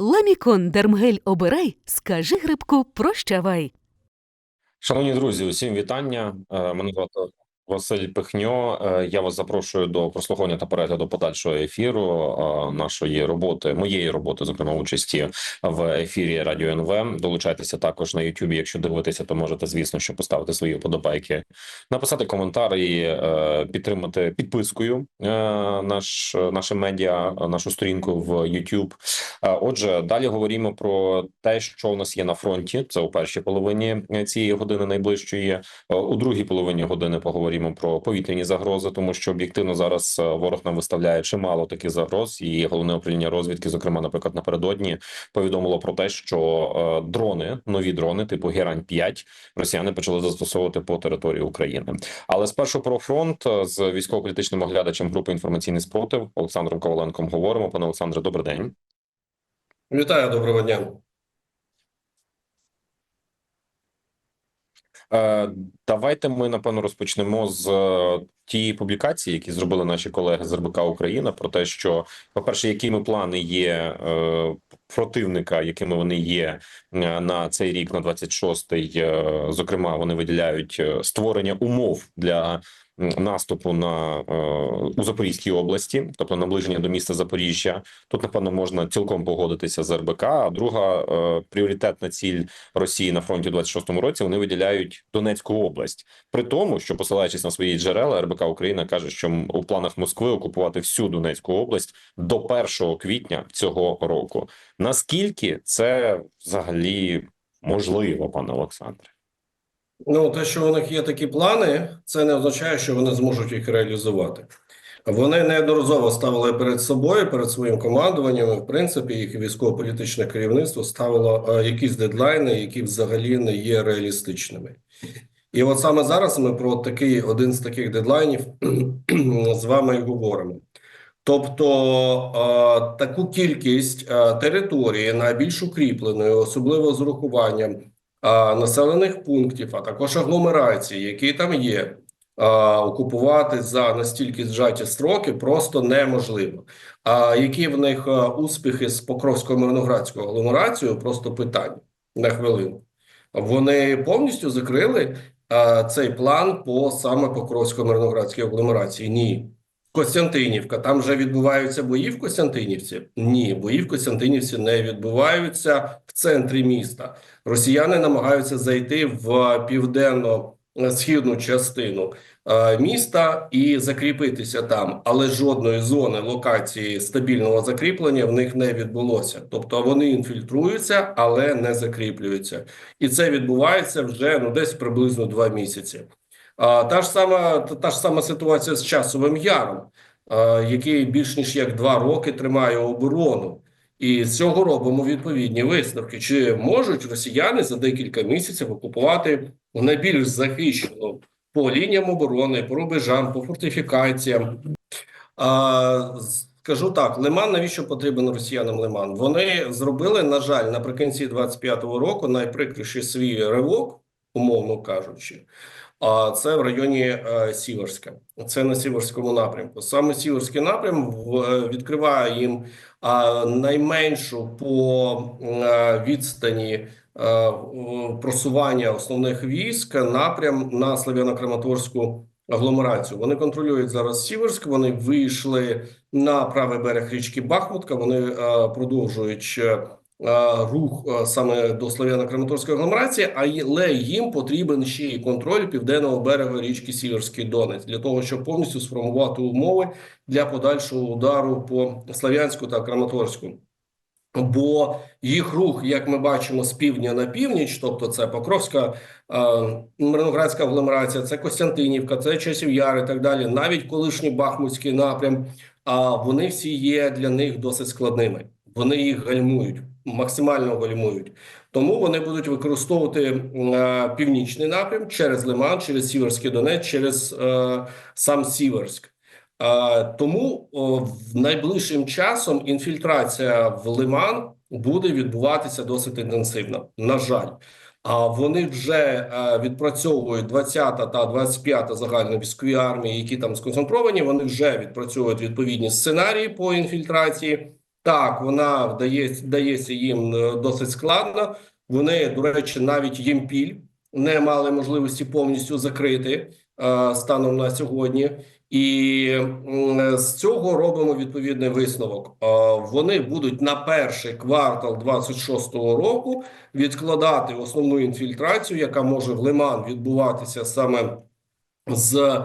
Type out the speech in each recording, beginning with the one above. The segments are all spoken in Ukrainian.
Ламікон Дермгель обирай, скажи грибку прощавай. Шановні друзі, усім вітання. Е, Мене звати Василь Пихньо. Е, Я вас запрошую до прослуховування та перегляду подальшого ефіру е, нашої роботи, моєї роботи, зокрема участі в ефірі Радіо НВ. Долучайтеся також на Ютубі. Якщо дивитеся, то можете, звісно, що поставити свої вподобайки, написати коментар і е, підтримати підпискою наш наше медіа, нашу сторінку в. Е, Отже, далі говоримо про те, що у нас є на фронті. Це у першій половині цієї години найближчої. У другій половині години поговоримо про повітряні загрози, тому що об'єктивно зараз е, ворог нам виставляє чимало таких загроз, і головне управління розвідки, зокрема, наприклад, напередодні повідомило про те, що е, дрони, нові дрони, типу Герань 5 росіяни почали застосовувати по території України. Але спершу про фронт е, з військово-політичним оглядачем групи інформаційний спротив Олександром Коваленком говоримо. Пане Олександре, добрий день. Вітаю, доброго дня. Давайте ми напевно розпочнемо з е, тієї публікації, які зробили наші колеги з РБК Україна, про те, що, по-перше, якими плани є е, противника, якими вони є е, на цей рік, на 26-й. Е, Зокрема, вони виділяють е, створення умов для наступу на е, у Запорізькій області, тобто наближення до міста Запоріжжя. Тут напевно можна цілком погодитися з РБК. А друга е, пріоритетна ціль Росії на фронті у 26-му році вони виділяють Донецьку область, при тому, що посилаючись на свої джерела, РБК Україна каже, що у планах Москви окупувати всю Донецьку область до 1 квітня цього року. Наскільки це взагалі можливо, пане Олександре? Ну, те, що у них є такі плани, це не означає, що вони зможуть їх реалізувати. Вони неодноразово ставили перед собою, перед своїм командуванням, в принципі, їх військово-політичне керівництво ставило е, якісь дедлайни, які взагалі не є реалістичними. І от саме зараз ми про такий один з таких дедлайнів з вами і говоримо. Тобто е, таку кількість е, території найбільш укріпленої, особливо з урахуванням населених пунктів, а також агломерацій, які там є, окупувати за настільки зжаті строки просто неможливо. А які в них успіхи з Покровсько-Мирноградською агломерацією? Просто питання на хвилину. Вони повністю закрили цей план по саме Покровсько-Мирноградській агломерації? Ні. Костянтинівка. Там вже відбуваються бої в Костянтинівці? Ні, бої в Костянтинівці не відбуваються в центрі міста. Росіяни намагаються зайти в південно-східну частину е, міста і закріпитися там, але жодної зони локації стабільного закріплення в них не відбулося. Тобто вони інфільтруються, але не закріплюються, і це відбувається вже ну десь приблизно два місяці. Та ж сама та, ж сама ситуація з часовим яром, який більш ніж як два роки тримає оборону, і з цього робимо відповідні висновки. Чи можуть росіяни за декілька місяців окупувати найбільш захищену по лініям оборони, по рубежам, по фортифікаціям? Скажу так: Лиман навіщо потрібен росіянам Лиман? Вони зробили, на жаль, наприкінці 25-го року найприкріший свій ривок, умовно кажучи. А це в районі е, Сіверська. Це на Сіверському напрямку. Саме Сіверський напрям е, відкриває їм найменшу по е, відстані е, просування основних військ напрям на Слов'яно-Краматорську агломерацію. Вони контролюють зараз Сіверськ. Вони вийшли на правий берег річки Бахмутка. Вони е, продовжують. Е, Рух е, саме до Слов'яно-Краматорської агломерації, але їм потрібен ще й контроль південного берега річки Сіверський Донець для того, щоб повністю сформувати умови для подальшого удару по Слов'янську та Краматорську. Бо їх рух, як ми бачимо, з півдня на північ, тобто це Покровська, е, Мирноградська агломерація, це Костянтинівка, це Часів Яр і так далі. Навіть колишній Бахмутський напрям, а вони всі є для них досить складними. Вони їх гальмують, максимально гальмують. Тому вони будуть використовувати е, північний напрям через Лиман, через Сіверський Донець, через е, сам Сіверськ. Е, Тому в найближчим часом інфільтрація в Лиман буде відбуватися досить інтенсивно. На жаль, а вони вже е, відпрацьовують 20-та та 25-та загальновійськові армії, які там сконцентровані. Вони вже відпрацьовують відповідні сценарії по інфільтрації. Так, вона вдається, вдається їм е, досить складно. Вони, до речі, навіть Ємпіль не мали можливості повністю закрити е, станом на сьогодні. І з цього робимо відповідний висновок. Е, Вони будуть на перший квартал 26-го року відкладати основну інфільтрацію, яка може в Лиман відбуватися саме з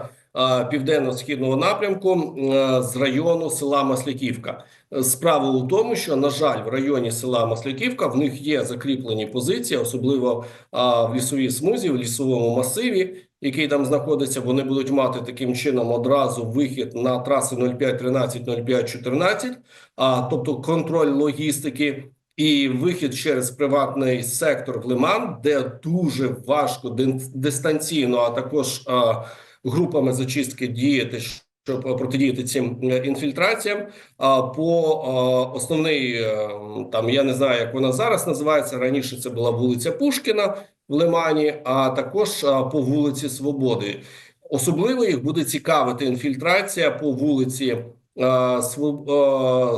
південно-східного напрямку е, з району села Масляківка. Справа у тому, що на жаль, в районі села Масляківка в них є закріплені позиції, особливо в лісовій смузі, в лісовому масиві, який там знаходиться. Вони будуть мати таким чином одразу вихід на траси 0513, 0514, а тобто контроль логістики. І вихід через приватний сектор в Лиман, де дуже важко дистанційно, а також а, групами зачистки діяти, щоб протидіяти цим е, інфільтраціям. А по основний е, там я не знаю, як вона зараз називається. Раніше це була вулиця Пушкіна в Лимані, а також по вулиці Свободи. Особливо їх буде цікавити інфільтрація по вулиці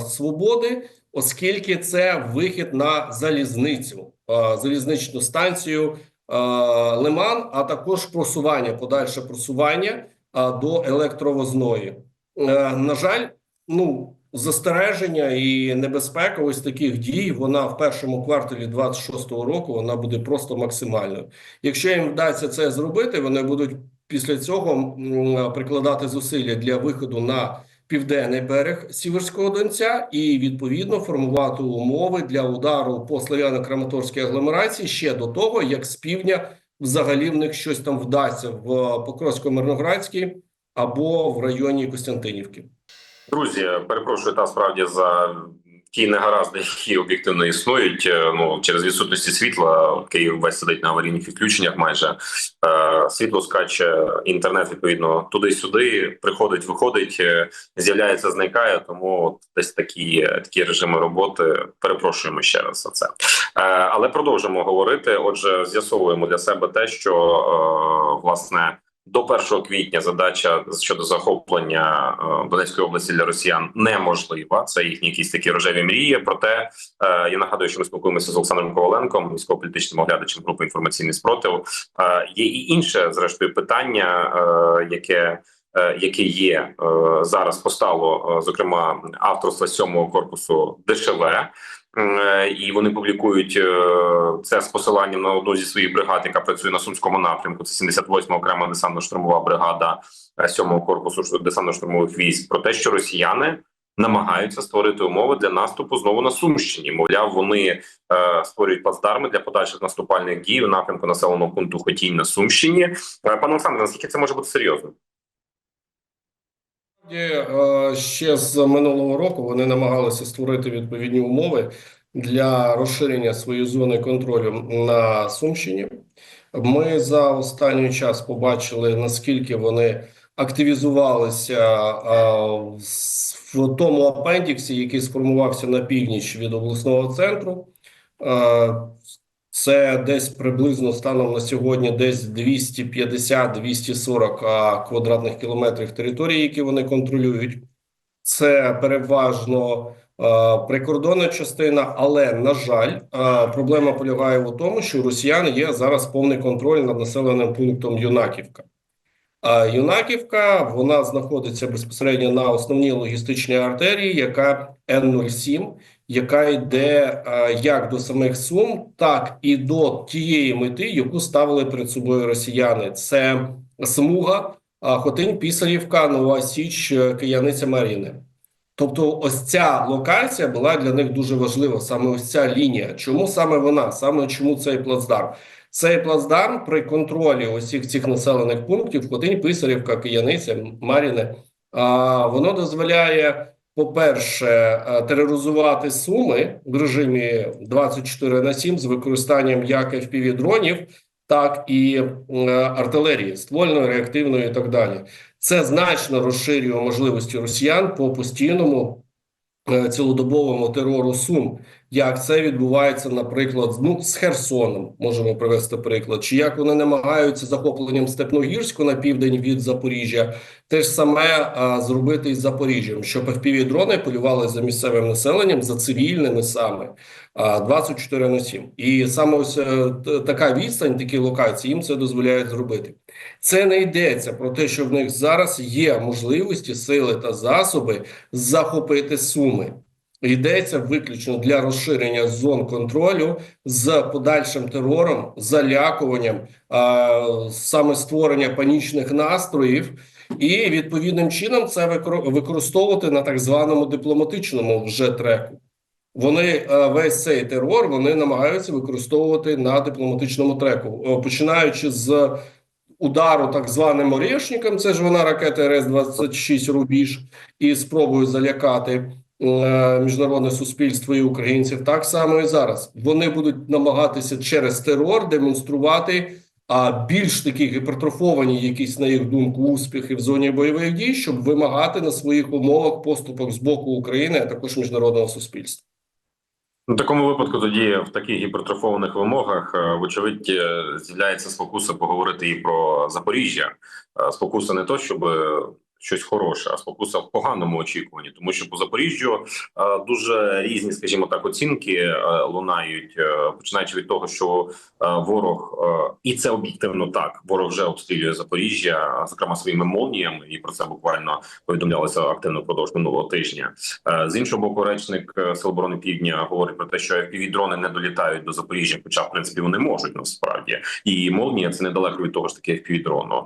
Свободи, оскільки це вихід на залізницю, залізничну станцію Лиман, а також просування, подальше просування а, до електровозної. Е, На жаль, ну застереження і небезпека ось таких дій. Вона в першому кварталі 26-го року вона буде просто максимальною. Якщо їм вдасться це зробити, вони будуть після цього прикладати зусилля для виходу на південний берег Сіверського Донця і відповідно формувати умови для удару по Слов'яно-Краматорській агломерації ще до того, як з півдня взагалі в них щось там вдасться в Покровсько-Мирноградській або в районі Костянтинівки. Друзі, перепрошую та справді за ті негаразди, які об'єктивно існують. Е, Ну через відсутності світла Київ весь сидить на аварійних відключеннях. Майже Е, світло скаче, інтернет відповідно туди-сюди приходить, виходить, е, з'являється, зникає. Тому от десь такі, такі режими роботи. Перепрошуємо ще раз за це. Але продовжимо говорити. Отже, з'ясовуємо для себе те, що власне. До 1 квітня задача щодо захоплення е, Донецької області для росіян неможлива. Це їхні якісь такі рожеві мрії. Проте е, я нагадую, що ми спілкуємося з Олександром Коваленком, військово-політичним оглядачем групи інформаційний спротив. Е, є і інше, зрештою, питання, яке яке є зараз постало, зокрема авторства сьомого корпусу ДШВ. Е, І вони публікують е, це з посиланням на одну зі своїх бригад, яка працює на сумському напрямку. Це 78-ма окрема десантно-штурмова бригада е, сьомого корпусу десантно-штурмових військ. Про те, що росіяни намагаються створити умови для наступу знову на Сумщині. Мовляв, вони е, створюють плацдарми для подальших наступальних дій у напрямку населеного пункту Хотінь на Сумщині. Е, Пане Олександре, наскільки це може бути серйозно? Е, Ще з минулого року вони намагалися створити відповідні умови для розширення своєї зони контролю на Сумщині. Ми за останній час побачили, наскільки вони активізувалися е, в тому апендіксі, який сформувався на північ від обласного центру. Е, Це десь приблизно станом на сьогодні десь 250-240 квадратних кілометрів території, які вони контролюють. Це переважно а, прикордонна частина, але на жаль, а, проблема полягає у тому, що росіян є зараз повний контроль над населеним пунктом Юнаківка. А Юнаківка вона знаходиться безпосередньо на основній логістичній артерії, яка Н-07, яка йде е, як до самих Сум, так і до тієї мети, яку ставили перед собою росіяни. Це смуга Хотинь, Пісарівка, Нова Січ, е, Кияниця Маріни. Тобто, ось ця локація була для них дуже важлива, саме ось ця лінія. Чому саме вона? Саме чому цей плацдарм? Цей плацдарм при контролі усіх цих населених пунктів Хотинь, Писарівка, Кияниця, Маріне, воно дозволяє, по-перше, е, тероризувати суми в режимі 24 на 7 з використанням як FPV-дронів, так і е, артилерії, ствольної, реактивної і так далі. Це значно розширює можливості росіян по постійному е, цілодобовому терору Сум. Як це відбувається, наприклад, ну, з Херсоном, можемо привести приклад, чи як вони намагаються захопленням Степногірську на південь від Запоріжжя, те ж саме а, зробити із Запоріжжям, щоб FPV-дрони полювали за місцевим населенням, за цивільними саме а, 24 на 7. І саме ось е, така відстань, такі локації їм це дозволяє зробити. Це не йдеться про те, що в них зараз є можливості, сили та засоби захопити суми. Йдеться виключно для розширення зон контролю з подальшим терором, залякуванням, саме створення панічних настроїв, і відповідним чином це викор- використовувати на так званому дипломатичному вже треку. Вони е, весь цей терор вони намагаються використовувати на дипломатичному треку, Е, починаючи з удару так званим Орєшником, це ж вона ракета РС-26 Рубіж, і спробою залякати міжнародне суспільство і українців. Так само і зараз вони будуть намагатися через терор демонструвати. А більш такі гіпертрофовані, якісь на їх думку, успіхи в зоні бойових дій, щоб вимагати на своїх умовах поступок з боку України, а також міжнародного суспільства. В такому випадку тоді в таких гіпертрофованих вимогах, е, вочевидь, е, з'являється спокуса поговорити і про Запоріжжя. Е, Спокуса не то, щоб е, щось хороше, а спокуса в поганому очікуванні, тому що по Запоріжжю е, дуже різні, скажімо так, оцінки е, лунають, е, починаючи від того, що ворог і це об'єктивно так. Ворог вже обстрілює Запоріжжя, зокрема своїми молніями, і про це буквально повідомлялося активно впродовж минулого тижня. З іншого боку, речник Сил оборони Півдня говорить про те, що FPV-дрони не долітають до Запоріжжя, хоча в принципі вони можуть насправді. І молнія це недалеко від того ж таки FPV-дрону.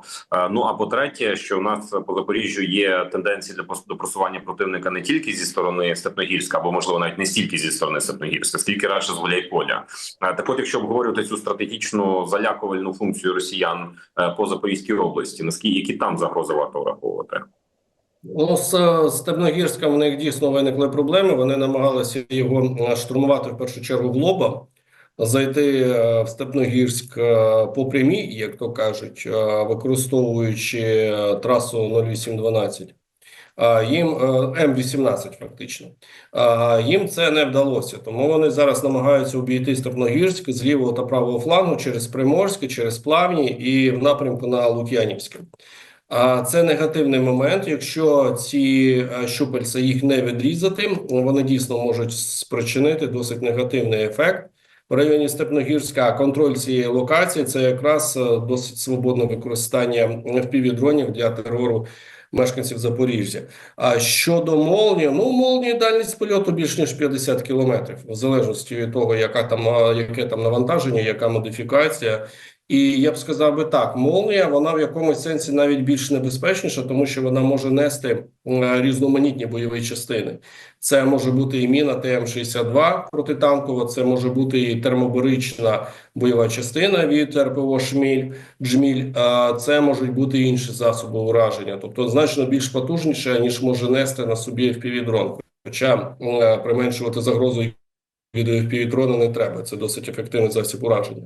Ну а по-третє, що у нас по Запоріжжю є тенденції до просування противника не тільки зі сторони Степногірська, або можливо навіть не стільки зі сторони Степногірська, скільки радше з Гуляйполя. Е, Так, от, якщо обговорювати цю стратегічну залякувальну функцію росіян е, по Запорізькій області, наскільки які там загрози варто враховувати? Ну, з з Степногірська в них дійсно виникли проблеми. Вони намагалися його е, штурмувати в першу чергу в лоба, зайти е, в Степногірськ е, по прямій, як то кажуть, е, використовуючи трасу 0812. А Їм е, М18 фактично. Їм це не вдалося, тому вони зараз намагаються обійти Степногірськ з лівого та правого флангу через Приморське, через Плавні і в напрямку на Лук'янівське. А це негативний момент. Якщо ці щупальця їх не відрізати, вони дійсно можуть спричинити досить негативний ефект в районі Степногірська. Контроль цієї локації це якраз е, досить свободне використання FPV-дронів для терору мешканців Запоріжжя. А щодо молнії, ну молнії дальність польоту більш ніж 50 кілометрів, в залежності від того, яка там яке там навантаження, яка модифікація. І я б сказав би так: молнія вона в якомусь сенсі навіть більш небезпечніша, тому що вона може нести е, різноманітні бойові частини. Це може бути і міна ТМ-62 протитанкова, це може бути і термобарична бойова частина від РПО «Шміль», «Джміль», це можуть бути інші засоби ураження, тобто значно більш потужніше, ніж може нести на собі FPV-дрон. Хоча е, применшувати загрозу від FPV-дрона не треба, це досить ефективний засіб ураження.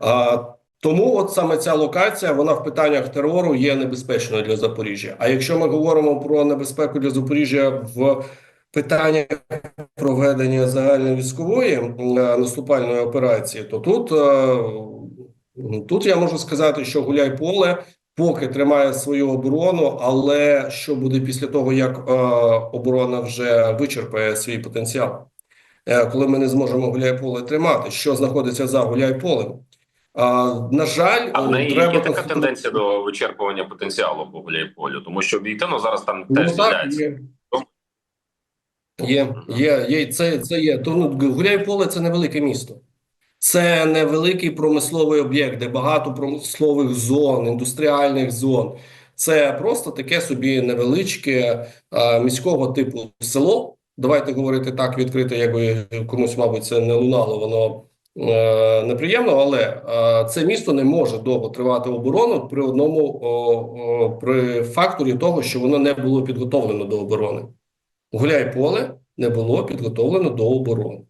А, тому от саме ця локація, вона в питаннях терору є небезпечною для Запоріжжя. А якщо ми говоримо про небезпеку для Запоріжжя в питаннях проведення загальної військової е, наступальної операції, то тут, е, тут я можу сказати, що Гуляйполе поки тримає свою оборону, але що буде після того, як е, оборона вже вичерпає свій потенціал? Е, Коли ми не зможемо Гуляйполе тримати, що знаходиться за Гуляйполем? А, на жаль, А в неї треба є така тенденція до вичерпування потенціалу по Гуляйполю, тому що об'єктивно зараз там Ну, теж так, є. Є, є, є, це, це є. То, ну, Гуляйполе – це невелике місто. Це невеликий промисловий об'єкт, де багато промислових зон, індустріальних зон. Це просто таке собі невеличке а, міського типу село. Давайте говорити так відкрито, якби комусь, мабуть, це не лунало, воно неприємно, але е, це місто не може довго тривати оборону при одному при факторі того, що воно не було підготовлено до оборони. Гуляйполе не було підготовлено до оборони.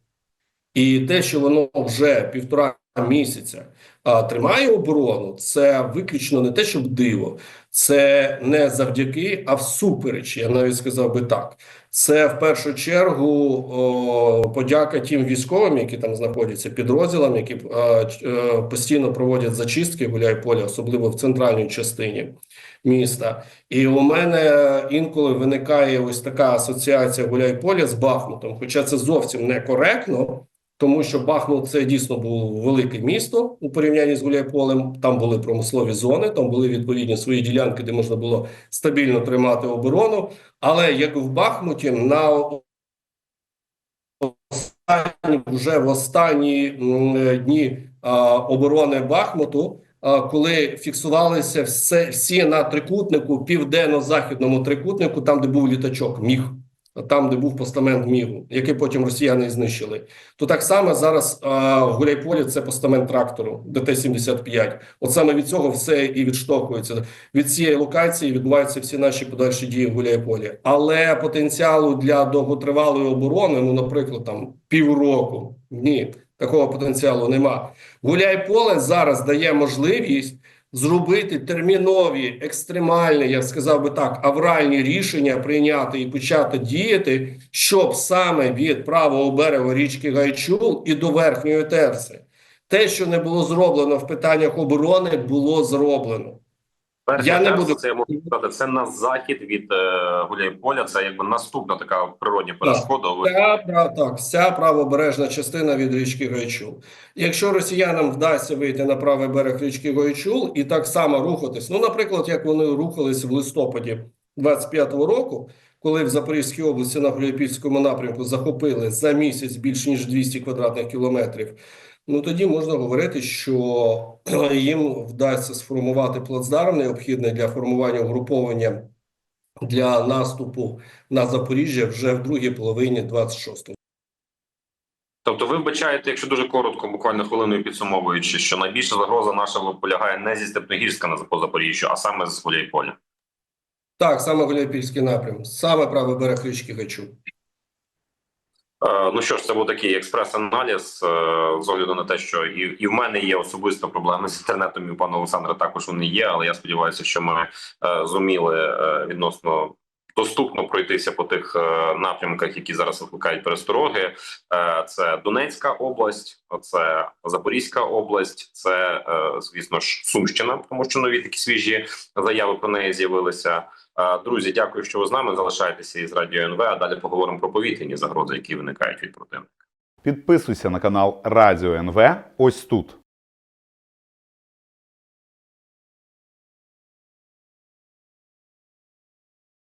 І те, що воно вже півтора місяця а, тримає оборону, це виключно не те, щоб диво, це не завдяки, а всупереч, я навіть сказав би так. Це в першу чергу о, подяка тим військовим, які там знаходяться, підрозділам, які е, е, постійно проводять зачистки гуляй-поля, особливо в центральній частині міста. І у мене інколи виникає ось така асоціація гуляй-поля з Бахмутом, хоча це зовсім некоректно. Тому що Бахмут це дійсно було велике місто у порівнянні з Гуляйполем. Там були промислові зони, там були відповідні свої ділянки, де можна було стабільно тримати оборону. Але як в Бахмуті, на останні, вже в останні дні а, оборони Бахмуту, а, коли фіксувалися все, всі на трикутнику, південно-західному трикутнику, там, де був літачок, міг. Там, де був постамент Мігу, який потім росіяни знищили, то так само зараз а, в Гуляйполі це постамент трактору ДТ-75. От саме від цього все і відштовхується. Від цієї локації відбуваються всі наші подальші дії в Гуляйполі. Але потенціалу для довготривалої оборони, ну, наприклад, там півроку, ні, такого потенціалу нема. Гуляйполе зараз дає можливість зробити термінові, екстремальні, я сказав би так, авральні рішення прийняти і почати діяти, щоб саме від правого берега річки Гайчул і до верхньої терси. Те, що не було зроблено в питаннях оборони, було зроблено. Перший Я не буду- це я можу сказати, це на захід від е, Гуляйполя. Це якби наступна така природня перешкода. Вся, пра- так, вся правобережна частина від річки Гайчул. Якщо росіянам вдасться вийти на правий берег річки Гайчул і так само рухатись, ну, наприклад, як вони рухались в листопаді 25-го року, коли в Запорізькій області на Гуляйпільському напрямку захопили за місяць більш ніж 200 квадратних кілометрів, ну тоді можна говорити, що їм вдасться сформувати плацдарм, необхідний для формування угруповання для наступу на Запоріжжя вже в другій половині 26-го. Тобто, ви вбачаєте, якщо дуже коротко, буквально хвилиною підсумовуючи, що найбільша загроза наша полягає не зі Степногірська на по Запоріжжю, а саме з Гуляйполя. Так, саме Гуляйпільський напрям, саме правий берег річки Гачу. Е, ну що ж, це був такий експрес-аналіз е, з огляду на те, що і, і в мене є особисто проблеми з інтернетом, і у пана Олександра також вони є. Але я сподіваюся, що ми е, зуміли відносно доступно пройтися по тих напрямках, які зараз викликають перестороги. Це Донецька область, це Запорізька область, це звісно ж Сумщина, тому що нові такі свіжі заяви про неї з'явилися. Друзі, дякую, що ви з нами залишайтеся із радіо НВ. А далі поговоримо про повітряні загрози, які виникають від противника. Підписуйся на канал Радіо НВ ось тут.